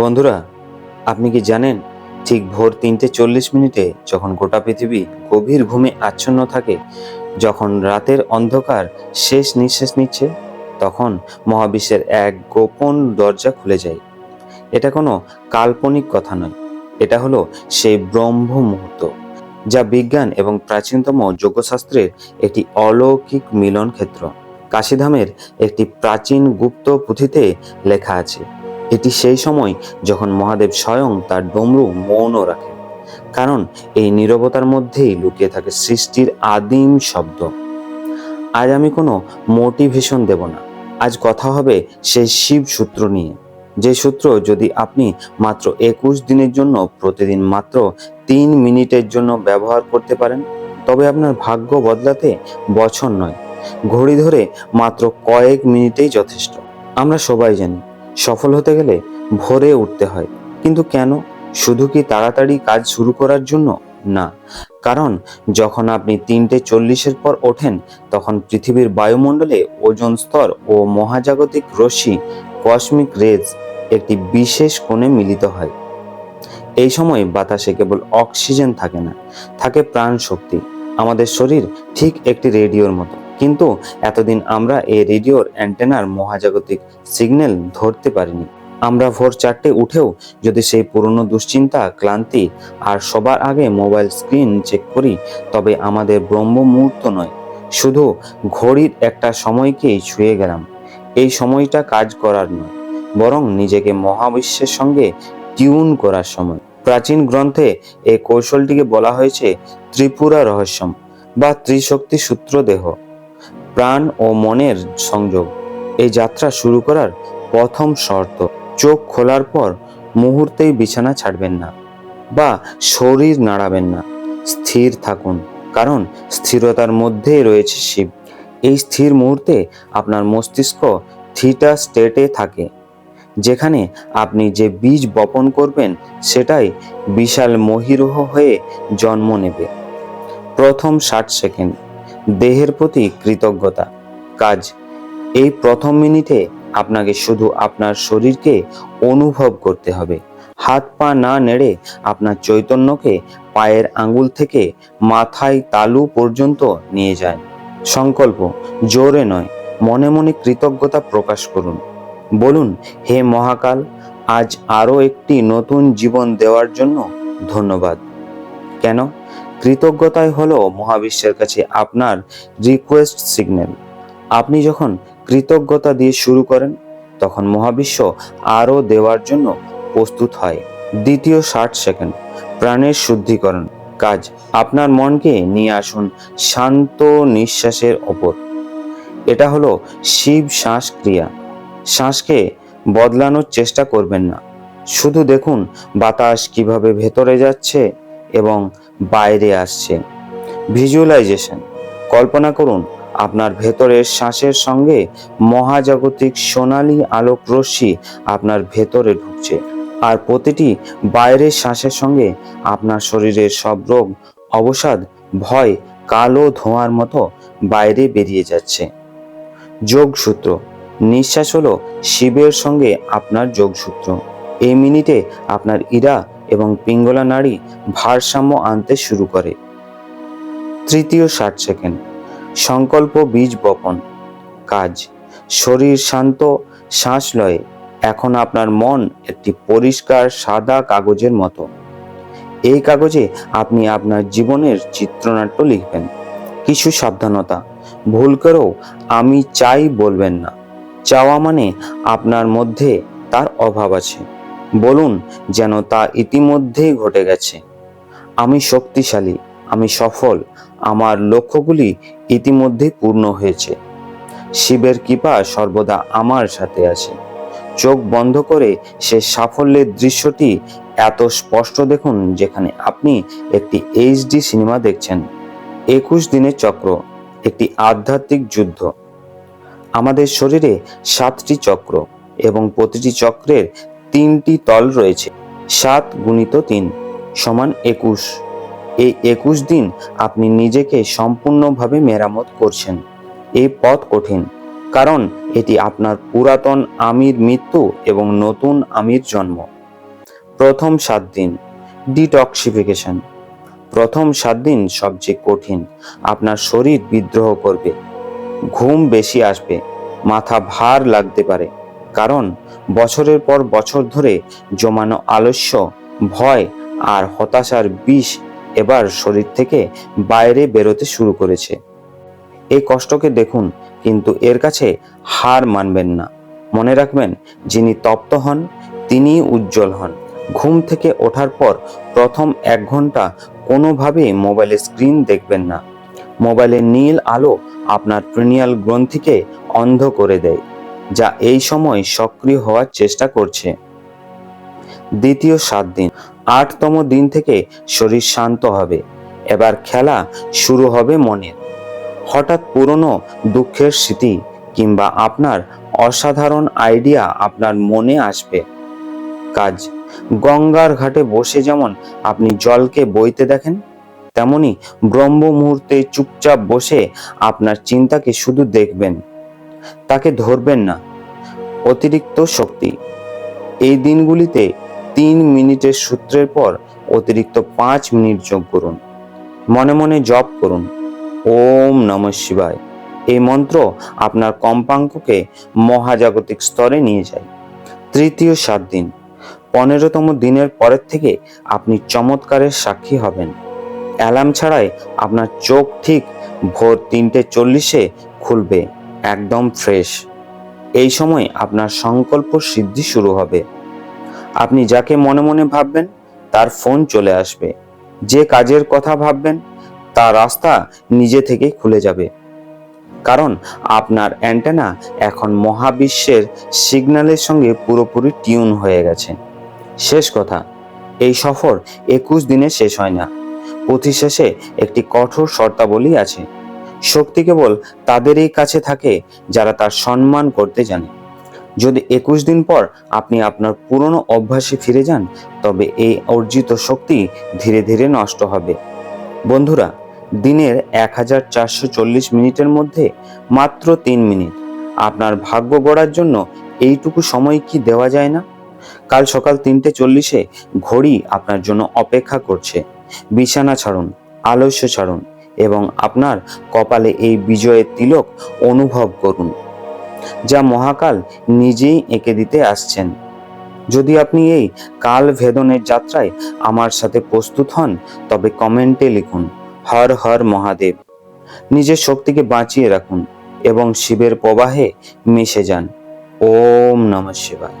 বন্ধুরা, আপনি কি জানেন ঠিক ভোর তিনটে চল্লিশ মিনিটে যখন গোটা পৃথিবী গভীর ঘুমে আচ্ছন্ন থাকে, যখন রাতের অন্ধকার শেষ নিঃশ্বাস নিচ্ছে, তখন মহাবিশ্বের এক গোপন দরজা খুলে যায়। এটা কোনো কাল্পনিক কথা নয়। এটা হলো সেই ব্রহ্ম মুহূর্ত, যা বিজ্ঞান এবং প্রাচীনতম যোগশাস্ত্রের একটি অলৌকিক মিলন ক্ষেত্র কাশীধামের একটি প্রাচীন গুপ্ত পুঁথিতে লেখা আছে। এটি সেই সময় যখন মহাদেব স্বয়ং তার ডমরু মৌন রাখেন। কারণ এই নীরবতার মধ্যেই লুকিয়ে থাকে সৃষ্টির আদিম শব্দ। আজ আমি কোনো মোটিভেশন দেব না। আজ কথা হবে সেই শিব সূত্র নিয়ে। যে সূত্র যদি আপনি মাত্র একুশ দিনের জন্য প্রতিদিন মাত্র তিন মিনিটের জন্য ব্যবহার করতে পারেন, তবে আপনার ভাগ্য বদলাতে বছর নয়, ঘড়ি ধরে মাত্র কয়েক মিনিটেই যথেষ্ট। আমরা সবাই জানি সফল হতে গেলে ভোরে উঠতে হয়। কিন্তু কেন? শুধু কি তাড়াতাড়ি কাজ শুরু করার জন্য? না। কারণ যখন আপনি তিনটে চল্লিশের পর ওঠেন, তখন পৃথিবীর বায়ুমণ্ডলে ওজন স্তর ও মহাজাগতিক রশ্মি কসমিক রেজ একটি বিশেষ কোণে মিলিত হয়। এই সময় বাতাসে কেবল অক্সিজেন থাকে না, থাকে প্রাণ শক্তি আমাদের শরীর ঠিক একটি রেডিওর মতো। কিন্তু এতদিন আমরা এই রেডিওর অ্যান্টেনার মহাজাগতিক সিগন্যাল ধরতে পারিনি। আমরা ভোর চারটে উঠেও যদি সেই পুরনো দুশ্চিন্তা, ক্লান্তি আর সবার আগে মোবাইল স্ক্রিন চেক করি, তবে আমাদের ব্রহ্ম মুহূর্ত নয়। শুধু ঘড়ির একটা সময়কেই ছুঁয়ে গেলাম। এই সময়টা কাজ করার নয়, বরং নিজেকে মহাবিশ্বের সঙ্গে টিউন করার সময়। প্রাচীন গ্রন্থে এই কৌশলটিকে বলা হয়েছে ত্রিপুরা রহস্যম বা ত্রিশক্তি সূত্র দেহ প্রাণ ও মনের সংযোগ। এই যাত্রা শুরু করার প্রথম শর্ত, চোখ খোলার পর মুহূর্তেই বিছানা ছাড়বেন না বা শরীর নাড়াবেন না। স্থির থাকুন, কারণ স্থিরতার মধ্যেই রয়েছে শিব। এই স্থির মুহূর্তে আপনার মস্তিষ্ক থিটা স্টেটে থাকে, যেখানে আপনি যে বীজ বপন করবেন সেটাই বিশাল মহিরুহ হয়ে জন্ম নেবে। প্রথম ষাট সেকেন্ড। দেহের প্রতি কৃতজ্ঞতা। কাজ, এই প্রথম মিনিটে আপনাকে শুধু আপনার শরীরকে অনুভব করতে হবে। হাত পা না নেড়ে আপনার চৈতন্যকে পায়ের আঙ্গুল থেকে মাথায় তালু পর্যন্ত নিয়ে যায় সংকল্প, জোরে নয়, মনে মনে কৃতজ্ঞতা প্রকাশ করুন। বলুন, হে মহাকাল, আজ আরও একটি নতুন জীবন দেওয়ার জন্য ধন্যবাদ। কেন? কৃতজ্ঞতাই হলো মহাবিশ্বের কাছে আপনার রিকোয়েস্ট সিগন্যাল আপনি যখন কৃতজ্ঞতা দিয়ে শুরু করেন, তখন মহাবিশ্ব আরও দেওয়ার জন্য প্রস্তুত হয়। দ্বিতীয় ষাট সেকেন্ড, প্রাণের শুদ্ধিকরণ, কাজ, আপনার মনকে নিয়ে আসুন শান্ত নিঃশ্বাসের ওপর। এটা হলো শিব শ্বাস ক্রিয়া। শ্বাসকে বদলানোর চেষ্টা করবেন না। শুধু দেখুন বাতাস কীভাবে ভেতরে যাচ্ছে এবং বাইরে আসছে। ভিজুয়ালাইজেশন কল্পনা করুন, আপনার ভেতরের শ্বাসের সঙ্গে মহাজাগতিক সোনালী আলোক রশ্মি আপনার ভেতরে ঢুকছে। আর প্রতিটি বাইরের শ্বাসের সঙ্গে আপনার শরীরের সব রোগ, অবসাদ, ভয়, কালো ধোঁয়ার মতো বাইরে বেরিয়ে যাচ্ছে। যোগসূত্র। নিঃশ্বাস হলো শিবের সঙ্গে আপনার যোগসূত্র। এই মিনিটে আপনার ইরা এবং পিঙ্গলা নারী ভারসাম্য আনতে শুরু করে। তৃতীয় ষাট সেকেন্ড। সংকল্প বীজ বপন। কাজ। শরীর শান্ত, শ্বাস লয়ে। এখন আপনার মন একটি পরিষ্কার সাদা কাগজের মতো। এই কাগজে আপনি আপনার জীবনের চিত্রনাট্য লিখবেন। কিছু সাবধানতা। ভুল করেও আমি চাই বলবেন না। চাওয়া মানে আপনার মধ্যে তার অভাব আছে। বলুন যেন তা ইতিমধ্যেই ঘটে গেছে। আমি শক্তিশালী, আমি সফল, আমার লক্ষ্যগুলি ইতিমধ্যেই পূর্ণ হয়েছে। শিবের কৃপা সর্বদা আমার সাথে আছে। চোখ বন্ধ করে সে সাফল্যের দৃশ্যটি এত স্পষ্ট দেখুন যেখানে আপনি একটি এইচডি সিনেমা দেখছেন। একুশ দিনের চক্র, একটি আধ্যাত্মিক যুদ্ধ। আমাদের শরীরে সাতটি চক্র এবং প্রতিটি চক্রের তিনটি তল রয়েছে। সাত গুণিত তিন সমান একুশ। এই একুশ দিন আপনি নিজেকে সম্পূর্ণভাবে মেরামত করছেন। এই পথ কঠিন, কারণ এটি আপনার পুরাতন আমির মৃত্যু এবং নতুন আমির জন্ম। প্রথম সাত দিন, ডিটক্সিফিকেশন। প্রথম সাত দিন সবচেয়ে কঠিন, আপনার শরীর বিদ্রোহ করবে। ঘুম বেশি আসবে, মাথা ভার লাগতে পারে। কারণ বছরের পর বছর ধরে জমানো আলস্য, ভয় আর হতাশার বিষ এবার শরীর থেকে বাইরে বেরোতে শুরু করেছে। এই কষ্টকে দেখুন, কিন্তু এর কাছে হার মানবেন না। মনে রাখবেন, যিনি তপ্ত হন, তিনিই উজ্জ্বল হন। ঘুম থেকে ওঠার পর প্রথম এক ঘণ্টা কোনোভাবে মোবাইলের স্ক্রিন দেখবেন না। মোবাইলের নীল আলো আপনার প্রিনিয়াল গ্রন্থিকে অন্ধ করে দেয়। যা এই সময় সক্রিয় হওয়ার চেষ্টা করছে। দ্বিতীয় সাত দিন। আটতম দিন থেকে শরীর শান্ত হবে। এবার খেলা শুরু হবে মনের। হঠাৎ পুরনো দুঃখের স্মৃতি কিংবা আপনার অসাধারণ আইডিয়া আপনার মনে আসবে। কাজ। গঙ্গার ঘাটে বসে যেমন আপনি জলকে বইতে দেখেন, তেমনি ব্রহ্ম মুহূর্তে চুপচাপ বসে আপনার চিন্তাকে শুধু দেখবেন। তাকে ধরবেন না। অতিরিক্ত শক্তি। এই দিনগুলিতে তিন মিনিটের সূত্রের পর অতিরিক্ত পাঁচ মিনিট যোগ করুন। মনে মনে জপ করুন। ওম নম শিবায়। এই মন্ত্র আপনার কম্পাঙ্ককে মহাজাগতিক স্তরে নিয়ে যায়। তৃতীয় সাত দিন। পনেরোতম দিনের পরের থেকে আপনি চমৎকারের সাক্ষী হবেন। অ্যালার্ম ছাড়াই আপনার চোখ ঠিক ভোর তিনটে চল্লিশে খুলবে। একদম ফ্রেশ। এই সময় আপনার সংকল্প সিদ্ধি শুরু হবে। আপনি যাকে মনে মনে ভাববেন, তার ফোন চলে আসবে। যে কাজের কথা ভাববেন তার রাস্তা নিজে থেকে খুলে যাবে। কারণ আপনার অ্যান্টেনা এখন মহাবিশ্বের সিগন্যালের সঙ্গে পুরোপুরি টিউন হয়ে গেছে। শেষ কথা, এই সফর একুশ দিনে শেষ হয় না। পুঁথি শেষে একটি কঠোর শর্তাবলী আছে। শক্তি কেবল তাদেরই কাছে থাকে যারা তার সম্মান করতে জানে। যদি একুশ দিন পর আপনি আপনার পুরনো অভ্যাসে ফিরে যান, তবে এই অর্জিত শক্তি ধীরে ধীরে নষ্ট হবে। বন্ধুরা, দিনের এক হাজার চারশো চল্লিশ মিনিটের মধ্যে মাত্র তিন মিনিট। আপনার ভাগ্য গড়ার জন্য এইটুকু সময় কি দেওয়া যায় না? কাল সকাল তিনটে চল্লিশে ঘড়ি আপনার জন্য অপেক্ষা করছে। বিছানা ছাড়ুন, আলস্য ছাড়ুন এবং আপনার কপালে এই বিজয়ের তিলক অনুভব করুন, যা মহাকাল নিজেই এঁকে দিতে আসছেন। যদি আপনি এই কাল ভেদনের যাত্রায় আমার সাথে প্রস্তুত হন, তবে কমেন্টে লিখুন, হর হর মহাদেব। নিজের শক্তিকে বাঁচিয়ে রাখুন এবং শিবের প্রবাহে মিশে যান। ওম নমঃ শিবায়।